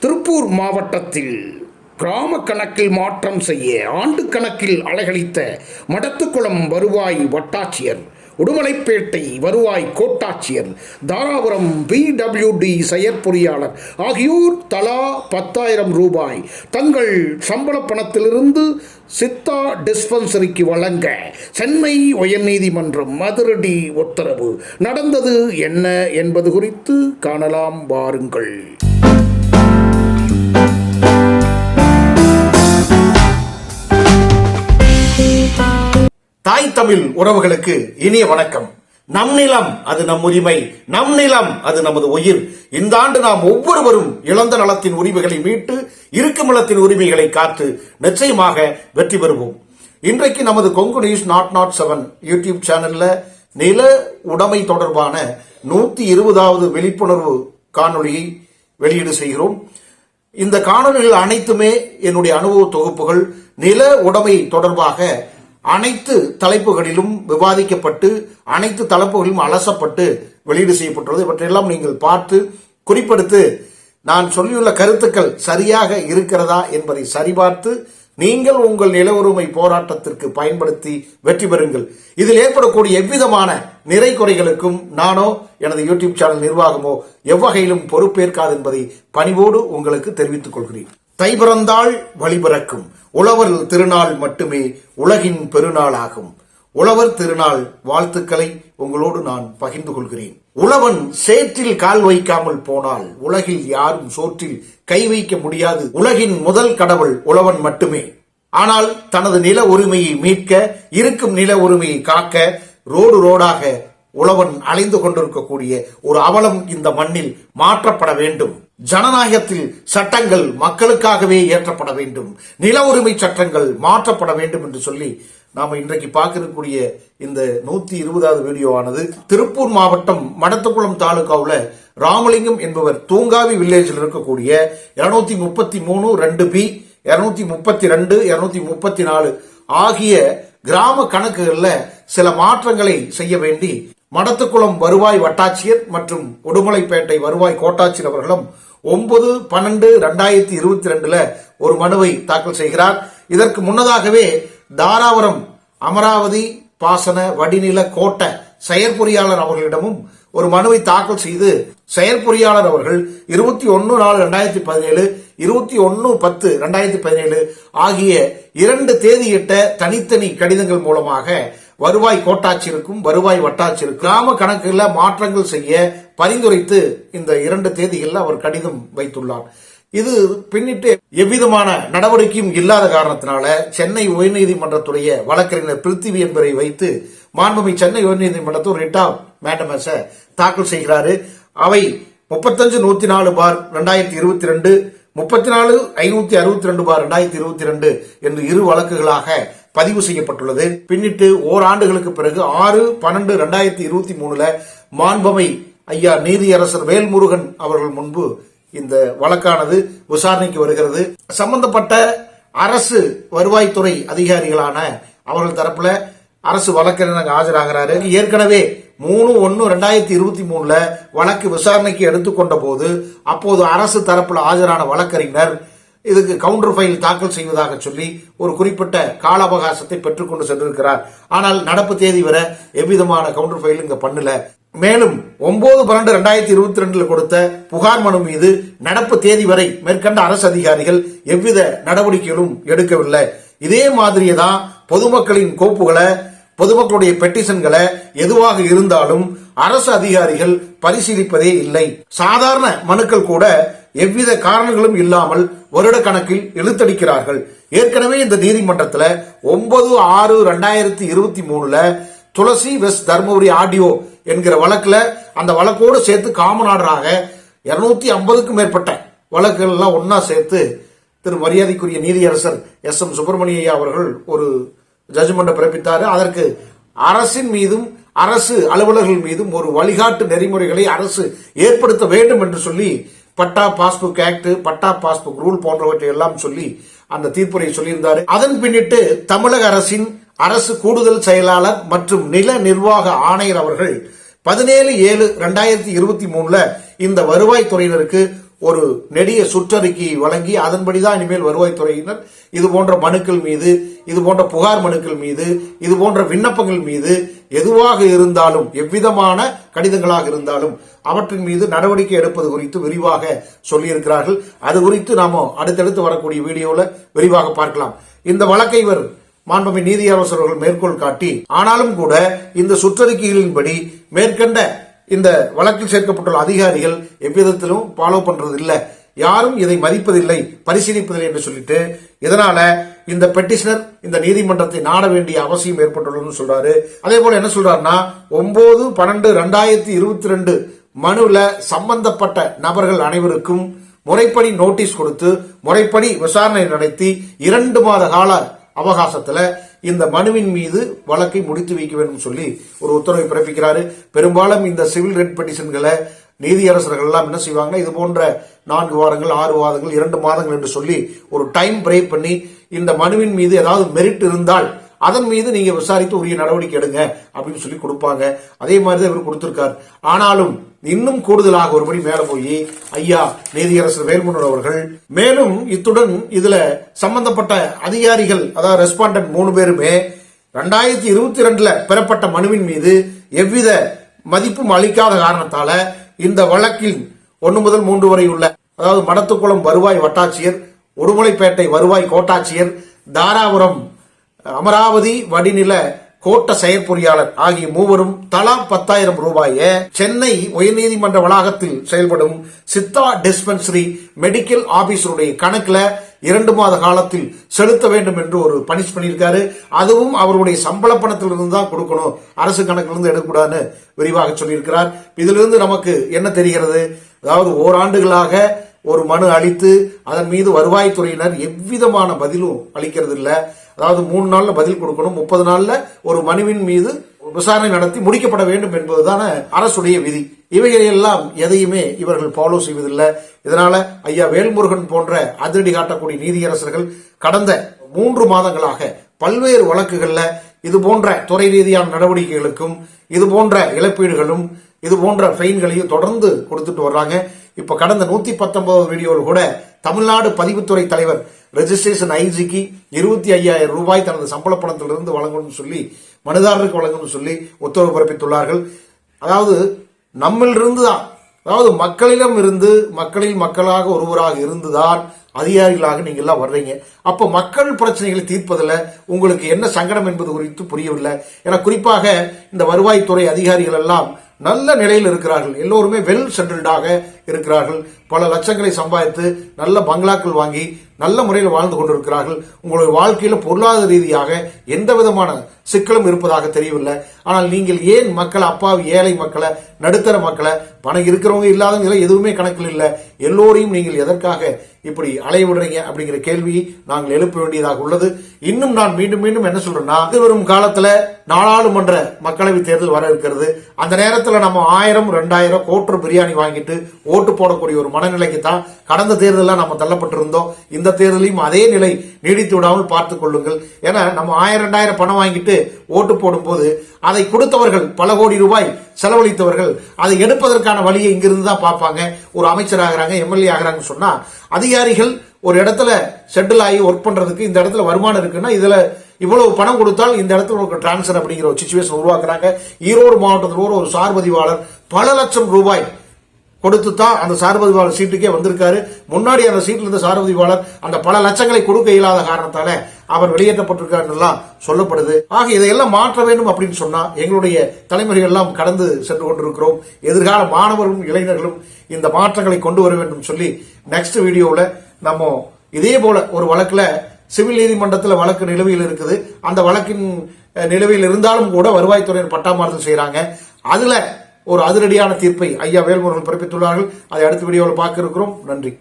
திருப்பூர் மாவட்டத்தில் கிராம கணக்கில் மாற்றம் செய்ய ஆண்டு கணக்கில் அலைகழித்த மடத்துக்குளம் வருவாய் வட்டாட்சியர் உடுமலைப்பேட்டை வருவாய் கோட்டாட்சியர் தாராபுரம் பிடபிள்யூடி செயற்பொறியாளர் ஆகியோர் தலா பத்தாயிரம் ரூபாய் தங்கள் சம்பள பணத்திலிருந்து சித்தா டிஸ்பென்சரிக்கு வழங்க சென்னை உயர்நீதிமன்றம் மதுரடி உத்தரவு. நடந்தது என்ன என்பது குறித்து காணலாம் வாருங்கள். தாய் தமிழ் உறவுகளுக்கு இனிய வணக்கம். நம் நிலம் அது நம் உரிமை நம் நிலம் அது நமது உயிர். இந்த ஆண்டு நாம் ஒவ்வொருவரும் இழந்த நலத்தின் உரிமைகளை மீட்டு இருக்கும் நிலத்தின் உரிமைகளை காத்து நிச்சயமாக வெற்றி பெறுவோம். இன்றைக்கு நமது Kongu news nought nought seven YouTube சேனல்ல நில உடைமை தொடர்பான நூத்தி இருபதாவது விழிப்புணர்வு காணொளியை வெளியீடு செய்கிறோம். இந்த காணொலிகள் அனைத்துமே என்னுடைய அனுபவ தொகுப்புகள் நில உடைமை தொடர்பாக அனைத்து தலைப்புகளிலும் விவாதிக்கப்பட்டு அனைத்து தலைப்புகளிலும் அலசப்பட்டு வெளியீடு செய்யப்பட்டுள்ளது. இவற்றையெல்லாம் நீங்கள் பார்த்து குறிப்பெடுத்து நான் சொல்லியுள்ள கருத்துக்கள் சரியாக இருக்கிறதா என்பதை சரிபார்த்து நீங்கள் உங்கள் நில உரிமை போராட்டத்திற்கு பயன்படுத்தி வெற்றி பெறுங்கள். இதில் ஏற்படக்கூடிய எவ்விதமான நிறை குறைகளுக்கும் நானோ எனது யூடியூப் சேனல் நிர்வாகமோ எவ்வகையிலும் பொறுப்பேற்காது என்பதை பணிவோடு உங்களுக்கு தெரிவித்துக் கொள்கிறேன். தை பிறந்தால் வழிபிறக்கும் உழவர் திருநாள் மட்டுமே உலகின் பெருநாளாகும். உழவர் திருநாள் வாழ்த்துக்களை உங்களோடு நான் பகிர்ந்து கொள்கிறேன். உழவன் சேற்றில் கால் வைக்காமல் போனால் உலகில் யாரும் சோற்றில் கை வைக்க முடியாது. உலகின் முதல் கடவுள் உழவன் மட்டுமே. ஆனால் தனது நில உரிமையை மீட்க இருக்கும் நில உரிமையை காக்க ரோடு ரோடாக உழவன் அலைந்து கொண்டிருக்கக்கூடிய ஒரு அவலம் இந்த மண்ணில் மாற்றப்பட வேண்டும். ஜனநாயகத்தில் சட்டங்கள் மக்களுக்காகவே இயற்றப்பட வேண்டும். நில உரிமை சட்டங்கள் மாற்றப்பட வேண்டும் என்று சொல்லி நாம இன்றைக்கு பார்க்கக்கூடிய இந்த நூத்தி இருபதாவது வீடியோவானது திருப்பூர் மாவட்டம் மடத்துக்குளம் தாலுகாவில் ராமலிங்கம் என்பவர் தூங்காவி வில்லேஜில் இருக்கக்கூடிய இருநூத்தி முப்பத்தி மூணு ரெண்டு பி இருநூத்தி முப்பத்தி ரெண்டு இருநூத்தி முப்பத்தி நாலு ஆகிய கிராம கணக்குகளில் சில மாற்றங்களை செய்ய வேண்டி மடத்துக்குளம் வருவாய் வட்டாட்சியர் மற்றும் உடுமலைப்பேட்டை வருவாய் கோட்டாட்சியர் அவர்களும் ஒன்பது பன்னெண்டு ரெண்டாயிரத்தி இருபத்தி ரெண்டுல ஒரு மனுவை தாக்கல் செய்கிறார். இதற்கு முன்னதாகவே தாராபுரம் அமராவதி பாசன வடிநில கோட்ட செயற்பொறியாளர் அவர்களிடமும் ஒரு மனுவை தாக்கல் செய்து செயற்பொறியாளர் அவர்கள் இருபத்தி ஒன்னு நாலு ரெண்டாயிரத்தி பதினேழு இருபத்தி ஒன்னு பத்து ரெண்டாயிரத்தி பதினேழு ஆகிய இரண்டு தேதியிட்ட தனித்தனி கடிதங்கள் மூலமாக வருவாய் கோட்டாட்சியருக்கும் வருவாய் வட்டாட்சியருக்கும் கிராம கணக்குல மாற்றங்கள் செய்ய பரிந்துரைத்து இந்த இரண்டு தேதிகளில் அவர் கடிதம் வைத்துள்ளார். இது பின்னிட்டு எவ்விதமான நடவடிக்கையும் இல்லாத காரணத்தினால சென்னை உயர்நீதிமன்றத்துடைய வழக்கறிஞர் பிருத்திவி என்பதை வைத்து மாண்புமை சென்னை உயர்நீதிமன்றத்தில் ரிட் ஆஃப் மேண்டமஸ தாக்கல் செய்கிறாரு. அவை முப்பத்தஞ்சு நூத்தி நாலு பார் ரெண்டாயிரத்தி இருபத்தி ரெண்டு முப்பத்தி நாலு ஐநூத்தி அறுபத்தி ரெண்டு பார் ரெண்டாயிரத்தி இருபத்தி ரெண்டு என்று இரு வழக்குகளாக பதிவு செய்யப்பட்டுள்ளது. பின்னிட்டு ஓராண்டுகளுக்கு பிறகு ஆறு பன்னெண்டு ரெண்டாயிரத்தி இருபத்தி மூணுல மாண்பமை ஐயா நீதியரசர் வேல்முருகன் அவர்கள் முன்பு இந்த வழக்கானது விசாரணைக்கு வருகிறது. சம்பந்தப்பட்ட அரசு வருவாய்த்துறை அதிகாரிகளான அவர்கள் தரப்புல அரசு வழக்கறிஞர் ஆஜராகிறாரு. ஏற்கனவே மூணு ஒன்னு ரெண்டாயிரத்தி இருபத்தி மூணுல வழக்கு விசாரணைக்கு எடுத்துக்கொண்ட போது அப்போது அரசு தரப்புல ஆஜரான வழக்கறிஞர் இதுக்கு கவுண்டர் ஃபைல் தாக்கல் செய்வதாக சொல்லி ஒரு குறிப்பிட்ட கால அவகாசத்தை பெற்றுக்கொண்டு சென்றிருக்கிறார். ஆனால் நடப்பு தேதி வரை எவ்விதமான கவுண்டர் ஃபைல் இங்க பண்ணல. மேலும் ஒன்பது பன்னெண்டு ரெண்டாயிரத்தி இருபத்தி ரெண்டுல கொடுத்த புகார் மனு மீது நடப்பு தேதி வரை மேற்கண்ட அரசு அதிகாரிகள் எவ்வித நடவடிக்கைகளும் எடுக்கவில்லை. இதே மாதிரியே தான் பொதுமக்களின் கோப்புகளை பொதுமக்களுடைய பெட்டிஷன்களை எதுவாக இருந்தாலும் அரசு அதிகாரிகள் பரிசீலிப்பதே இல்லை. சாதாரண மனுக்கள் கூட எவ்வித காரணங்களும் இல்லாமல் வருட கணக்கில் இழுத்தடிக்கிறார்கள் ஏற்கனவே இந்த நீதிமன்றத்துல ஒன்பது ஆறு ரெண்டாயிரத்தி இருபத்தி மூணுல துளசி வெஸ்ட் தர்மபுரி ஆடியோ என்கிற வழக்குல அந்த வழக்கோடு சேர்த்து காமன் ஆர்டராக இருநூத்தி ஐம்பதுக்கும் மேற்பட்ட வழக்குகள் எல்லாம் ஒன்னா சேர்த்து திரு மரியாதைக்குரிய நீதியரசர் எஸ் எம் சுப்பிரமணிய அவர்கள் ஒரு ஜட்ஜ்மெண்ட் பிறப்பித்தார். அதற்கு அரசின் மீதும் அரசு அலுவலர்கள் மீதும் ஒரு வழிகாட்டு நெறிமுறைகளை அரசு ஏற்படுத்த வேண்டும் என்று சொல்லி patta passbook act patta passbook rule போன்றவற்றை எல்லாம் சொல்லி அந்த தீர்ப்புரை சொல்லியிருந்தாரு. அதன் பின்னிட்டு தமிழக அரசின் அரசு கூடுதல் செயலாளர் மற்றும் நில நிர்வாக ஆணையர் அவர்கள் பதினேழு ஏழு ரெண்டாயிரத்தி இருபத்தி மூணுல இந்த வருவாய் துறையினருக்கு ஒரு நெடிய சுற்றறிக்கை வழங்கி அதன்படிதான் இனிமேல் வருவாய்த்துறையினர் இது போன்ற மனுக்கள் மீது இது போன்ற புகார் மனுக்கள் மீது இது போன்ற விண்ணப்பங்கள் மீது எதுவாக இருந்தாலும் எவ்விதமான கடிதங்களாக இருந்தாலும் அவற்றின் மீது நடவடிக்கை எடுப்பது குறித்து விரிவாக சொல்லியிருக்கிறார்கள். அது குறித்து நாம அடுத்தடுத்து வரக்கூடிய வீடியோல விரிவாக பார்க்கலாம். இந்த வழக்கை இவர் மாண்புமிகு நீதி அவர்கள் மேற்கோள் காட்டி ஆனாலும் கூட இந்த சுற்றறிக்கைகளின்படி மேற்கண்ட இந்த வழக்கில் சேர்க்கப்பட்டுள்ள அதிகாரிகள் எவ்விதத்திலும் ஃபாலோ பண்றது இல்லை யாரும் இதை மதிப்பதில்லை பரிசீலிப்பதில்லை என்று சொல்லிட்டு இதனால இந்த பெட்டிஷனர் இந்த நீதிமன்றத்தை நாட வேண்டிய அவசியம் ஏற்பட்டுள்ளதுன்னு சொல்றாரு. அதே போல என்ன சொல்றாருன்னா ஒன்பது பன்னெண்டு ரெண்டாயிரத்தி இருபத்தி ரெண்டு மனுல சம்பந்தப்பட்ட நபர்கள் அனைவருக்கும் முறைப்படி நோட்டீஸ் கொடுத்து முறைப்படி விசாரணை நடத்தி இரண்டு மாத கால அவகாசத்துல இந்த மனுவின் மீது வழக்கை முடித்து வைக்க வேண்டும் சொல்லி ஒரு உத்தரவை பிறப்பிக்கிறாரு. பெரும்பாலும் இந்த சிவில் ரெட் பெட்டிஷன்களை நீதியரசர்கள் எல்லாம் என்ன செய்வாங்கன்னா இது போன்ற நான்கு வாரங்கள் ஆறு வாரங்கள் இரண்டு மாதங்கள் என்று சொல்லி ஒரு டைம் பிரேக் பண்ணி இந்த மனுவின் மீது ஏதாவது மெரிட் இருந்தால் அதன் மீது நீங்க விசாரித்து உரிய நடவடிக்கை எடுங்க அப்படின்னு சொல்லி கொடுப்பாங்க. அதே மாதிரி தான் இவர் கொடுத்திருக்கார். ஆனாலும் இன்னும் கூடுதலாக ஒருபடி மேல போய் ஐயா நீதியரசர் வேல்முனர் அவர்கள் மேலும் இத்துடன் இதுல சம்பந்தப்பட்ட அதிகாரிகள் அதாவது ரெஸ்பாண்டன்ட் மூணு பேருமே ரெண்டாயிரத்தி இருபத்தி ரெண்டுல பெறப்பட்ட மனுவின் மீது எவ்வித மதிப்பும் அளிக்காத காரணத்தால இந்த வழக்கில் ஒன்று முதல் மூன்று வரை உள்ள அதாவது மடத்துக்குளம் வருவாய் வட்டாட்சியர் உடுமலைப்பேட்டை வருவாய் கோட்டாட்சியர் தாராபுரம் அமராவதி வடிநில கோட்ட செயற்பொறியாளர் ஆகிய மூவரும் தலா பத்தாயிரம் ரூபாயை சென்னை உயர்நீதிமன்ற வளாகத்தில் செயல்படும் சித்தா டிஸ்பென்சரி மெடிக்கல் ஆபீசருடைய கணக்குல இரண்டு மாத காலத்தில் செலுத்த வேண்டும் என்று ஒரு பனிஷ் பண்ணியிருக்காரு. அதுவும் அவருடைய சம்பள பணத்திலிருந்து தான் கொடுக்கணும். அரசு கணக்கிலிருந்து எடுக்கக்கூடாதுன்னு விரிவாக சொல்லியிருக்கிறார். இதிலிருந்து நமக்கு என்ன தெரிகிறது? அதாவது ஓராண்டுகளாக ஒரு மனு அளித்து அதன் மீது வருவாய்த்துறையினர் எவ்விதமான பதிலும் அளிக்கிறது இல்லை அதாவது மூணு நாள்ல பதில் கொடுக்கணும் முப்பது நாள்ல ஒரு மனுவின் மீது விசாரணை நடத்தி முடிக்கப்பட வேண்டும் என்பதுதான அரசுடைய விதி. இவைகளையெல்லாம் எதையுமே இவர்கள் ஃபாலோ செய்வதில்லை. இதனால ஐயா வேல்முருகன் போன்ற அதிரடி காட்டக்கூடிய நீதியரசர்கள் கடந்த மூன்று மாதங்களாக பல்வேறு வழக்குகள்ல இது போன்ற துறை ரீதியான நடவடிக்கைகளுக்கும் இது போன்ற இழப்பீடுகளும் இது போன்ற ஃபைன்களையும் தொடர்ந்து கொடுத்துட்டு வர்றாங்க. இப்போ கடந்த நூத்தி பத்தொன்பது வீடியோவில் கூட தமிழ்நாடு பதிவுத்துறை தலைவர் ரெஜிஸ்ட்ரேஷன் ஐஜிக்கு இருபத்தி ஐயாயிரம் ரூபாய் தனது சம்பள பணத்திலிருந்து வழங்கணும்னு சொல்லி மனுதாரருக்கு வழங்கணும்னு சொல்லி உத்தரவு பிறப்பித்துள்ளார்கள். அதாவது நம்மிலிருந்து தான் அதாவது மக்களிடம் இருந்து மக்களில் மக்களாக ஒருவராக இருந்துதான் அதிகாரிகளாக நீங்க எல்லாம் வர்றீங்க. அப்ப மக்கள் பிரச்சனைகளை தீர்ப்பதில் உங்களுக்கு என்ன சங்கடம் என்பது குறித்து புரியவில்லை. ஏன்னா குறிப்பாக இந்த வருவாய்த்துறை அதிகாரிகள் எல்லாம் நல்ல நிலையில் இருக்கிறார்கள். எல்லோருமே வெல் செட்டில்டாக இருக்கிறார்கள். பல லட்சங்களை சம்பாதித்து நல்ல பங்களாக்கள் வாங்கி நல்ல முறையில் வாழ்ந்து கொண்டிருக்கிறார்கள். உங்களுடைய வாழ்க்கையில பொருளாதார ரீதியாக எந்த விதமான சிக்கலும் இருப்பதாக தெரியவில்லை. ஆனால் நீங்கள் ஏன் மக்களை அப்பாவி ஏழை மக்களை நடுத்தர மக்களை பணம் இருக்கிறவங்க இல்லாதவங்க எதுவுமே கணக்கில் இல்லை. எல்லோரையும் நீங்கள் எதற்காக இப்படி அலைய விடுறீங்க அப்படிங்கிற கேள்வியை நாங்கள் எழுப்ப வேண்டியதாக உள்ளது. இன்னும் நான் மீண்டும் மீண்டும் என்ன சொல்றேன்னா அது வரும் காலத்துல நாடாளுமன்ற மக்களவை தேர்தல் வர இருக்கிறது. அந்த நேரத்துல நம்ம ஆயிரம் ரெண்டாயிரம் கோட்டர் பிரியாணி வாங்கிட்டு ஓட்டு ஓட்டு போடக்கூடிய ஒரு மனநிலைக்கு தான் கடந்த தேர்தலில் நம்ம தள்ளப்பட்டிருந்தோம். இந்த தேர்தலையும் அதே நிலை நீடித்து விடாமல் பார்த்துக் கொள்ளுங்கள். ஏன்னா நம்ம ஆயிரம் ரெண்டாயிரம் பணம் வாங்கிட்டு ஓட்டு போடும்போது அதை கொடுத்தவர்கள் பல கோடி ரூபாய் செலவழித்தவர்கள் அதை எடுப்பதற்கான வழியை இங்கிருந்து தான் பார்ப்பாங்க. ஒரு அமைச்சர் ஆகிறாங்க எம்எல்ஏ ஆகிறாங்கன்னு சொன்னா அதிகாரிகள் ஒரு இடத்துல செட்டில் ஆகி ஒர்க் பண்றதுக்கு இந்த இடத்துல வருமானம் இருக்குன்னா இதுல இவ்வளவு பணம் கொடுத்தால் இந்த இடத்துல உங்களுக்கு டிரான்ஸ்ஃபர் அப்படிங்கிற ஒரு சுச்சுவேஷன் உருவாக்குறாங்க. ஈரோடு மாவட்டத்தில் ஒரு சார் பதிவாளர் பல லட்சம் ரூபாய் கொடுத்து தான் அந்த சார்பதிவாளர் சீட்டுக்கே வந்திருக்காரு. முன்னாடி அந்த சீட்டில் இருந்த சார்பதிவாளர் அந்த பல லட்சங்களை கொடுக்க இயலாத காரணத்தால அவர் வெளியேற்றப்பட்டிருக்காருலாம் சொல்லப்படுது. ஆக இதையெல்லாம் மாற்ற வேண்டும் அப்படின்னு சொன்னா எங்களுடைய தலைமுறைகள் எல்லாம் கடந்து சென்று கொண்டிருக்கிறோம். எதிர்கால மாணவர்களும் இளைஞர்களும் இந்த மாற்றங்களை கொண்டு வர வேண்டும் சொல்லி நெக்ஸ்ட் வீடியோவில் நம்ம இதே போல ஒரு வழக்குல சிவில் நீதிமன்றத்தில் வழக்கு நிலுவையில் இருக்குது. அந்த வழக்கின் நிலுவையில் இருந்தாலும் கூட வருவாய்த்துறையினர் பட்டாமாறுதல் செய்கிறாங்க அதுல ஒரு அதிரடியான தீர்ப்பை ஐயா வேல்முருகன் பிறப்பித்துள்ளார்கள். அதை அடுத்த வீடியோவில் பார்க்க இருக்கிறோம் நன்றி.